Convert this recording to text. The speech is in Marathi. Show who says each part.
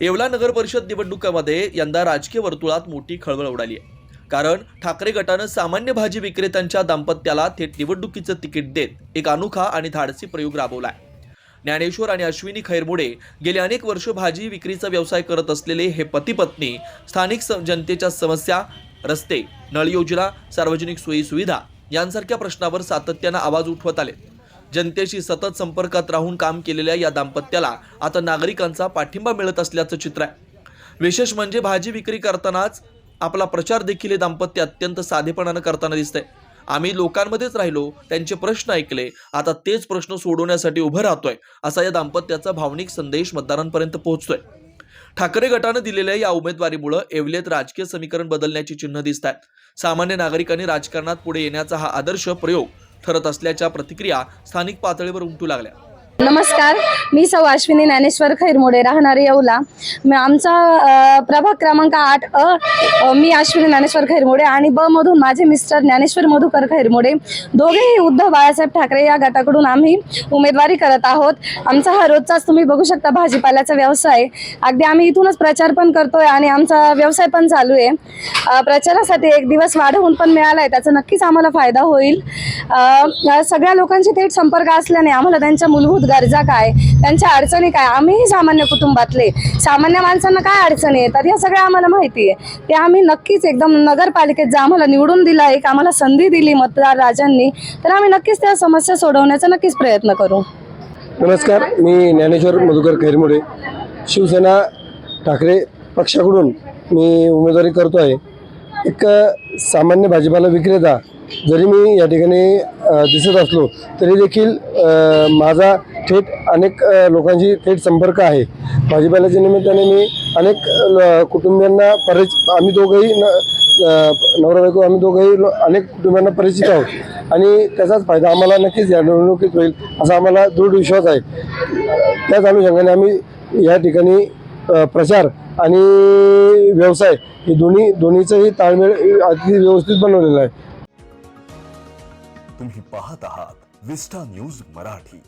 Speaker 1: येवला नगर परिषद निवडणुकामध्ये यंदा राजकीय वर्तुळात मोठी खळबळ उडाली आहे. कारण ठाकरे गटानं सामान्य भाजी विक्रेत्यांच्या दाम्पत्याला थेट निवडणुकीचं तिकीट देत एक अनोखा आणि धाडसी प्रयोग राबवलाय ज्ञानेश्वर आणि अश्विनी खैरमोडे गेले अनेक वर्ष भाजी विक्रीचा व्यवसाय करत असलेले हे पती पत्नी स्थानिक जनतेच्या समस्या रस्ते नळ योजना सार्वजनिक सोयी सुविधा यांसारख्या प्रश्नावर सातत्यानं आवाज उठवत आले जनतेशी सतत संपर्कात राहून काम केलेल्या या दाम्पत्याला आता नागरिकांचा पाठिंबा मिळत असल्याचं चित्र आहे. विशेष म्हणजे भाजी विक्री करतानाच आपला प्रचार देखील हे दाम्पत्य अत्यंत साधेपणानं करताना दिसतंय. आम्ही लोकांमध्येच राहिलो त्यांचे प्रश्न ऐकले आता तेच प्रश्न सोडवण्यासाठी उभं राहतोय असा या दाम्पत्याचा भावनिक संदेश मतदारांपर्यंत पोहोचतोय. ठाकरे गटानं दिलेल्या या उमेदवारीमुळं येवलेत राजकीय समीकरण बदलण्याची चिन्ह दिसत आहेत सामान्य नागरिकांनी राजकारणात पुढे येण्याचा हा आदर्श प्रयोग ठरत असल्याच्या प्रतिक्रिया स्थानिक पातळीवर उमटू लागल्या.
Speaker 2: नमस्कार मी सौ अश्विनी ज्ञानेश्वर खैरमोडे राहणारी येवला. आमचा प्रभाग क्रमांक आठ अ मी अश्विनी ज्ञानेश्वर खैरमोडे आणि ब मधून माझे मिस्टर ज्ञानेश्वर मधुकर खैरमोडे. दोघेही उद्धव बाळासाहेब ठाकरे या गटाकडून आम्ही उमेदवारी करत आहोत. आमचा हा रोजचाच तुम्ही बघू शकता भाजीपाल्याचा व्यवसाय. अगदी आम्ही इथूनच प्रचार पण करतोय आणि आमचा व्यवसाय पण चालू आहे. प्रचारासाठी एक दिवस वाढवून पण मिळाला आहे त्याचा नक्कीच आम्हाला फायदा होईल. सगळ्या लोकांशी थेट संपर्क असल्याने आम्हाला त्यांच्या मूलभूत गरजा काय? त्यांच्या अडचणी काय? आम्हीही सामान्य कुटुंबातले. सामान्य माणसांना काय अडचणी येतात? या सगळ्या आम्हाला माहिती आहे. ते आम्ही नक्कीच एकदम नगरपालिकेत जर आम्हाला निवडून दिला एक आम्हाला संधी दिली मतदार राजांनी तर आम्ही नक्कीच त्या समस्या सोडवण्याचा नक्कीच प्रयत्न करू.
Speaker 3: नमस्कार मी ज्ञानेश्वर मधुकर खैरमुडे शिवसेना ठाकरे पक्षाकडून मी उमेदवारी करतो आहे एक सामान्य भाजीपाला विक्रेता जरी मी या ठिकाणी दिसत असलो तरी देखील माझा थेट अनेक लोकांशी थेट संपर्क आहे. भाजीपाल्याच्या निमित्ताने मी अनेक ल- कुटुंबियांना परिच आम्ही दोघंही न नवरा बायको आम्ही दोघंही अनेक कुटुंबियांना परिचित आहोत. आणि त्याचाच फायदा आम्हाला नक्कीच या निवडणुकीत होईल असा आम्हाला दृढ विश्वास आहे. त्याच अनुषंगाने आम्ही या ठिकाणी प्रचार आणि व्यवसाय हे दोन्ही दोन्हीचंही ताळमेळ अगदी व्यवस्थित बनवलेला आहे.
Speaker 4: तुम्ही पाहत आहात विस्टा न्यूज मराठी.